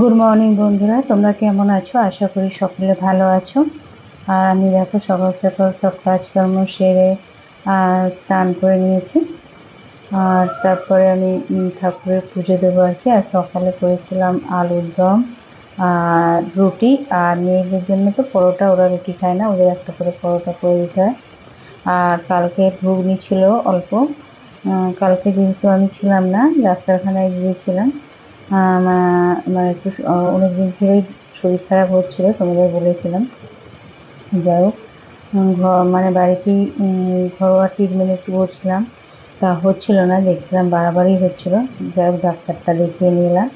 Good morning বন্ধুরা। তোমরা কেমন আছো? আশা করি সকলে ভালো আছো। আর আমি দেখো সকাল সকাল সব কাজকর্ম সেরে স্নান করে নিয়েছি। আর তারপরে আমি ঠাকুরের পুজো দেবো আর কি। আর সকালে করেছিলাম আলুর দম আর রুটি। আর মেয়েদের জন্য তো পরোটা, ওরা রুটি খায় না, ওদের একটা করে পরোটা করে দিতে হয়। আর কালকে ঘুগনি ছিল অল্প। কালকে যেহেতু আমি ছিলাম না, ডাক্তারখানায় গিয়েছিলাম। মা- মানে একটু অনেক দিন ধরেই শরীর খারাপ হচ্ছিল, তোমাদের বলেছিলাম। যাই হোক মানে বাড়িতেই ঘরোয়া ট্রিটমেন্ট একটু করছিলাম। তা হচ্ছিল না, দেখছিলাম বাড়াবাড়ি হচ্ছিল। যাই হোক, ডাক্তারটা দেখিয়ে নিলাম।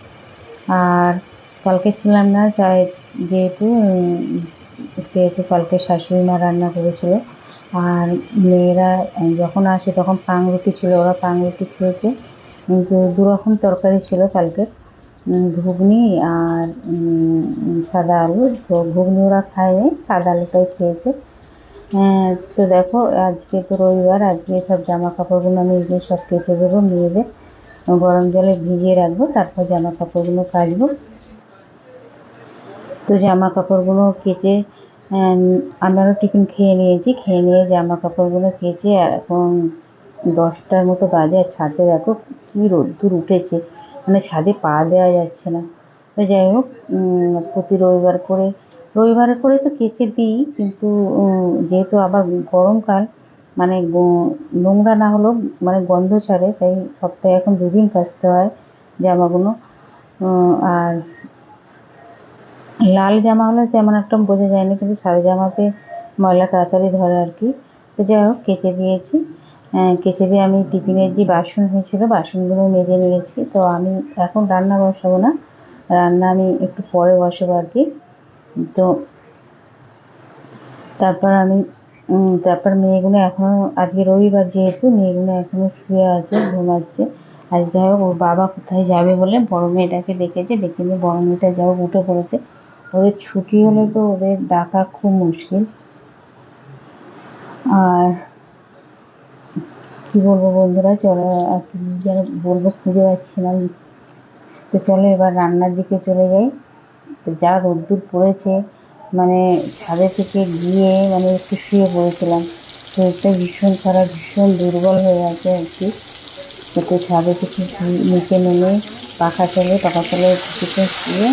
আর কালকে ছিলাম না, যাই, যেহেতু যেহেতু কালকে শাশুড়ি মা রান্না করেছিল। আর মেয়েরা যখন আসে তখন পাংরুটি ছিল, ওরা পাংরুটি খেয়েছে। কিন্তু দু রকম তরকারি ছিল কালকে। ঘুগনি আর সাদা আলু। তো ঘুগনি ওরা খায়নি সাদা আলুটাই খেয়েছে। হ্যাঁ তো দেখো, আজকে তো রবিবার, আজকে সব জামা কাপড়গুলো আমি এগুলো সব কেচে দেবো, মেয়েদের গরম জলে ভিজিয়ে রাখব, তারপর জামা কাপড়গুলো কাচবো। তো জামা কাপড়গুলো কেচে আমারও টিফিন খেয়ে নিয়েছি, খেয়ে নিয়ে জামা কাপড়গুলো কেচে, আর এখন দশটার মতো বাজে, আর ছাদে দেখো কী রোদ্দুর উঠেছে। মানে ছাদে পা দেওয়া যাচ্ছে না। তো যাই হোক প্রতি রবিবার করে, রবিবারে করে তো কেচে দিই, কিন্তু যেহেতু আবার গরমকাল মানে নোংরা না হলেও মানে গন্ধ ছাড়ে, তাই সপ্তাহে এখন দুদিন কাচতে হয় জামাগুলো। আর লাল জামা হলে তেমন একটা বোঝা যায় না কিন্তু সাদা জামাতে ময়লা তাড়াতাড়ি ধরে আর কি। তো যাই হোক, কেচে দিয়েছি। কেচে দিয়ে আমি টিফিনের যে বাসন হয়েছিল, বাসনগুলো মেজে নিয়েছি। তো আমি এখন রান্না বসাবো না, রান্না আমি একটু পরে বসাবো আর কি। তো তারপর আমি তারপর মেয়েগুলো এখনও আজকে রবিবার যেহেতু, মেয়েগুলো এখনও শুয়ে আছে, ঘুমাচ্ছে। আর যাই হোক, ওর বাবা কোথায় যাবে বলে বড় মেয়েটাকে ডেকেছে, ডেকে নিয়ে বড় মেয়েটা যাই হোক উঠে পড়েছে। ওদের ছুটি হলে তো ওদের ডাকা খুব মুশকিল। আর কি বলব বন্ধুরা? চলো আর কি যেন বলব খুঁজে পাচ্ছি না। তো চলো এবার রান্নার দিকে চলে যাই। তো যা রোদ্দুর পড়েছে মানে ছাদে থেকে গিয়ে মানে একটু শুয়ে পড়েছিলাম। শরীরটা ভীষণ খারাপ, ভীষণ দুর্বল হয়ে আছে আর কি। তো ছাদে থেকে নিচে নেমে পাখা চলে পাখা চলে কিছুক্ষণ শুয়ে,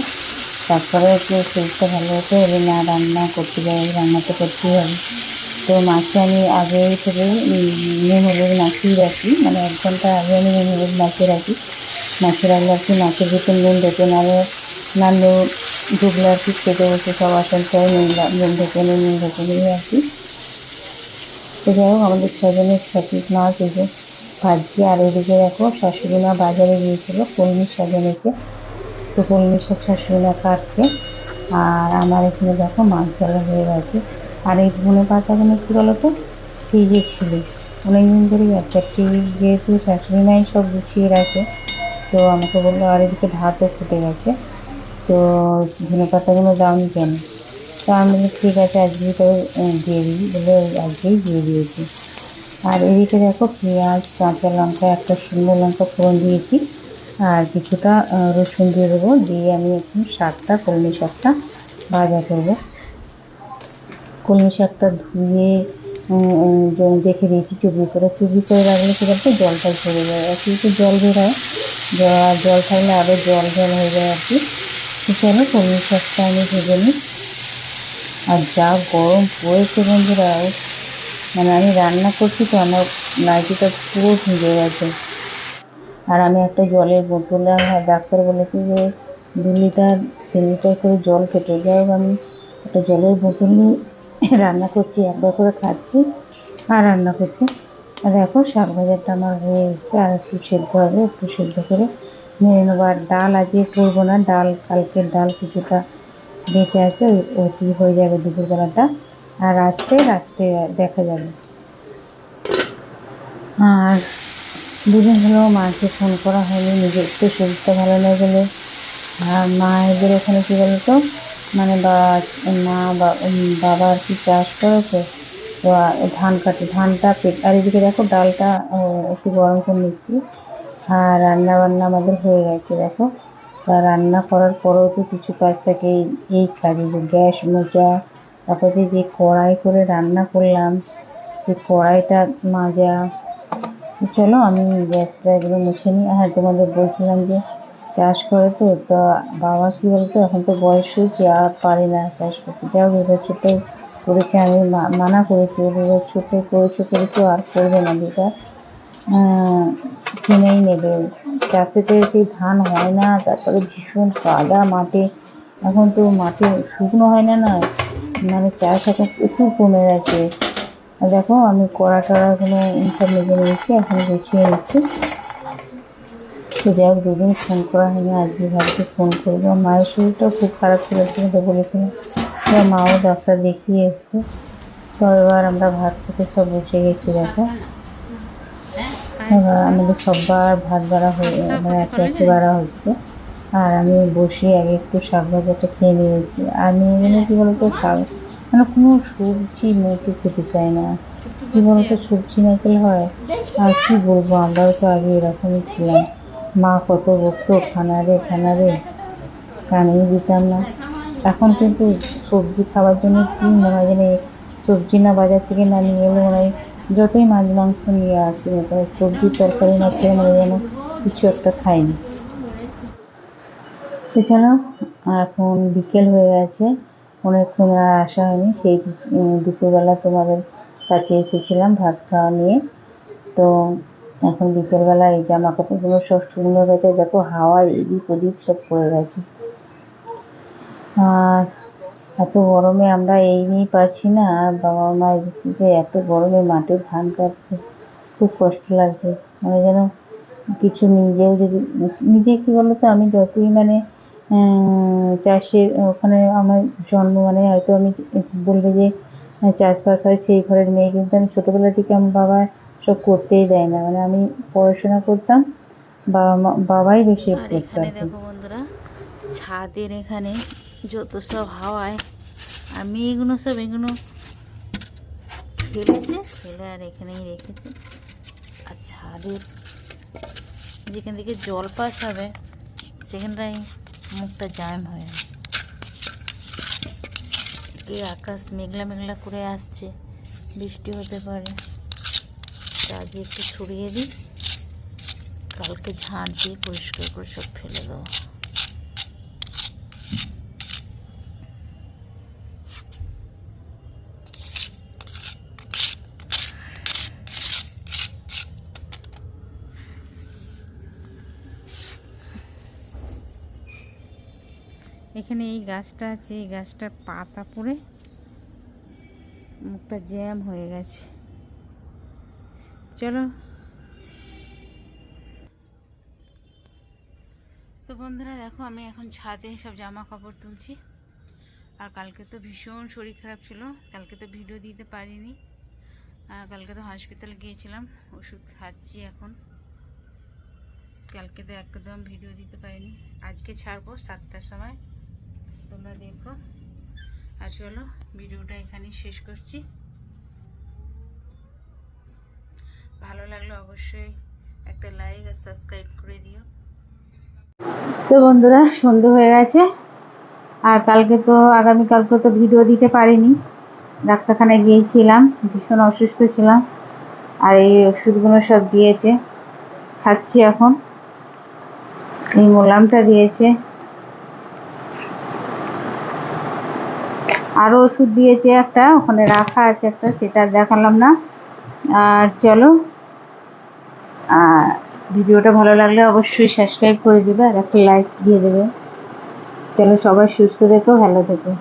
তারপরে একটু শরীরটা ভালো হতো এলে না, রান্না করতে যাই, রান্না তো করতেই হবে। তো মাছে আমি আগে থেকে নুন হলুদ মাখিয়ে রাখি। মানে এক ঘণ্টা আগে আমি নুন হলুদ মাখিয়ে রাখি। মাছে রাখলে আর কি মাছের ভিতর নুন ঢেকে নাহলে না নুন ঢুকলে আর কি খেতে বসে সব আসল চাই নুন নুন ঢেকে নিই নুন ঢেকে দিই আর কি তো যাই হোক, আমাদের ছজনের সঠিক মাছ এই যে ভাজছি। আর এদিকে দেখো, শাশুড়ি মা বাজারে গিয়েছিল, কলমি শাক এনেছে। তো কলমি শাক শাশুড়ি মা কাটছে। আর আমার এখানে দেখো মাছ জ্বালা হয়ে গেছে। আর এই ধনে পাতাগুলো কী বলতো? ফ্রিজে ছিল অনেকদিন ধরেই আছে। ফ্রিজ যেহেতু শাশুড়ি মাই সব গুছিয়ে রাখে, তো আমাকে বলল, আর এদিকে ভাতও ফুটে গেছে। তো ধনে পাতাগুলো দাওনি কেন? তো আমি ঠিক আছে আজকেই তো দিয়ে দিই। বলে, আজকেই দিয়ে দিয়েছি। আর এদিকে দেখো, পেঁয়াজ, কাঁচা লঙ্কা, একটা শুকনো লঙ্কা ফোড়ন দিয়েছি। আর কিছুটা রসুন দিয়ে দেবো। দিয়ে আমি এখন শাকটা, কলমি শাকটা ভাজা করব। কলমি শাকটা ধুয়ে রেখে দিয়েছি চুবড়ি করে চুবড়ি করে রাখলে কী বলতো, জলটা ঝরে যায়। আর কিছু জল বেরোয় জল থাকলে আরও জল জল হয়ে যায় আর কি। চলো, কলমি শাকটা আমি ভেজে নিই। আর যা গরম পড়েছে বন্ধুরা মানে আমি রান্না করছি তো, আমার নাইটিটা পুরো ভিজে গেছে। আর আমি একটা জলের বোতলে আমার ডাক্তার বলেছে যে, দু লিটার, তিন লিটার করে জল খেতে। যাই আমি একটা জলের বোতল নিয়ে রান্না করছি একবার করে খাচ্ছি, আর রান্না করছি। আর দেখো, শাক ভাজাটা আমার হয়ে এসছে, আর একটু সেদ্ধ হবে, একটু সেদ্ধ করে মেরে নেব। আর ডাল আজকে করব না, ডাল কালকের ডাল কিছুটা বেঁচে আছে ওটি হয়ে যাবে দুপুরবেলাটা। আর রাত্রে রাত্রে দেখা যাবে। আর দুদিন হলেও মাকে ফোন করা হয়নি, নিজের একটু শরীরটা ভালো না আর মায়েদের ওখানে কী বলতো? মানে মা বাবা আর কি চাষ করেছে, তো ধান কাটে, ধানটা আর এদিকে দেখো ডালটা একটু গরম করে নিচ্ছি, আর রান্না বান্না আমাদের হয়ে গেছে, দেখো। তা রান্না করার পরেও তো কিছু কাজ থাকে, এই কাজে যে গ্যাস তারপর যে যে কড়াই করে রান্না করলাম, যে কড়াইটা মাজা চলো আমি গ্যাসটা এগুলো মুছে নিই। হ্যাঁ তোমাদের বলছিলাম যে চাষ করে তো, তা বাবা কী বলতো, এখন তো বয়স হয়েছে আর পারে না চাষ করতে। যাও এবার ছোটো করেছে, আমি মানা করেছি, এবার ছোটো করেছ করেছ আর করবে না যেটা কিনেই নেবে। চাষেতে সেই ধান হয় না, তারপরে ভীষণ কাদা মাঠে এখন তো মাঠে শুকনো হয় না না মানে চাষ এখন প্রচুর কমে গেছে। দেখো, আমি কড়া টড়াগুলো সব মেজে নিয়েছি, এখন গুছিয়ে নিচ্ছি। তো যাই হোক দুদিন ফোন করা হয়নি, আজকে ভাবছি ফোন করব। মায়ের শরীরটাও খুব খারাপ ছিল তোমাকে বলেছিলাম। মাও ডাক্তার দেখিয়ে এসছে। তো এবার আমরা ভাত খেতে সব বসে গেছি, দেখো। এবার আমাদের সববার ভাত বাড়া হয়ে মানে একে একে বাড়া হচ্ছে। আর আমি বসে আগে একটু শাক ভাজাটা খেয়ে নিয়েছি। আর মেয়েগুলো কী বলতো, শাক মানে কোনো সবজি মেয়েকে খেতে চায় না। কী বলতো, সবজি না খেলে হয়? আর কি বলব, আমরাও তো আগে এরকমই ছিলাম। মা, কত বকতো খানা রে খানা রে। কানেই দিতাম না। এখন কিন্তু সবজি খাওয়ার জন্য কি মনে হয় যেন সবজি না বাজার থেকে না নিয়ে এলে মনে হয়। যতই মাছ, মাংস নিয়ে আসি না কেন, সবজি তরকারি না খেয়ে মনে যেন কিছু একটা খাইনি চলো, এখন বিকেল হয়ে গেছে, অনেকক্ষণ আর আসা হয়নি। সেই দুপুরবেলা তোমাদের কাছে এসেছিলাম ভাত খাওয়া নিয়ে। তো এখন বিকেলবেলা এই জামা কাপড়গুলো সব শুকনো গেছে দেখো হাওয়ায় এদিক ওদিক সব পড়ে গেছে। আর এত গরমে আমরা এই নিয়েই পারছি না। আর বাবা মা এদিকে এত গরমে মাঠে ধান কাটছে খুব কষ্ট লাগছে। মানে যেন কিছু নিজেও যদি নিজে কী বলো তো আমি যতই মানে চাষের ওখানে আমার জন্ম মানে হয়তো আমি বলবে যে, চাষবাস হয় সেই ঘরের মেয়ে। কিন্তু আমি ছোটোবেলা থেকে আমার বাবা সব করতেই দেয় না। মানে আমি পড়াশোনা করতাম বাবা মা বাবাই বেশি এখানে দেখো বন্ধুরা ছাদের এখানে যত সব হাওয়ায় আর মেয়েগুলো সব এগুলো ফেলেছে ফেলে আর এখানেই রেখেছে। আর ছাদের যেখান থেকে জল পাস হবে সেখানটায় মুখটা জ্যাম হয়ে। কি আকাশ মেঘলা মেঘলা করে আসছে বৃষ্টি হতে পারে। তা আজকে একটু ছড়িয়ে দিই। কালকে ঝাঁট দিয়ে পরিষ্কার করে সব ফেলে দেবো। এখানে এই গাছটা আছে, এই গাছটার পাতা পড়ে মুখটা জ্যাম হয়ে গেছে। চলো। তো বন্ধুরা দেখো, আমি এখন ছাদে সব জামা কাপড় তুলছি। আর কালকে তো ভীষণ শরীর খারাপ ছিল, কালকে তো ভিডিও দিতে পারিনি। কালকে তো হসপিটাল গিয়েছিলাম, ওষুধ খাচ্ছি এখন। কালকে তো একদম ভিডিও দিতে পারিনি। আজকে ছাড়বো সাতটার সময়। তোমরা দেখো। আর চলো, ভিডিওটা এখানেই শেষ করছি। ভালো লাগলে অবশ্যই একটা লাইক আর সাবস্ক্রাইব করে দিও। তো বন্ধুরা, সন্ধে হয়ে গেছে। আর কালকে তো, আগামীকালকে তো ভিডিও দিতে পারিনি। ডাক্তারখানায় গিয়েছিলাম, ভীষণ অসুস্থ ছিলাম। আর এই ওষুধগুলো সব দিয়েছে। খাচ্ছি এখন। এই মোলামটা দিয়েছে। আরও ওষুধ দিয়েছে একটা, ওখানে রাখা আছে একটা, সেটা দেখালাম না। আর চলো ভিডিওটা ভালো লাগলে অবশ্যই সাবস্ক্রাইব করে দেবে আর একটা লাইক দিয়ে দেবে। চলো সবাই সুস্থ থেকো, ভালো থেকো।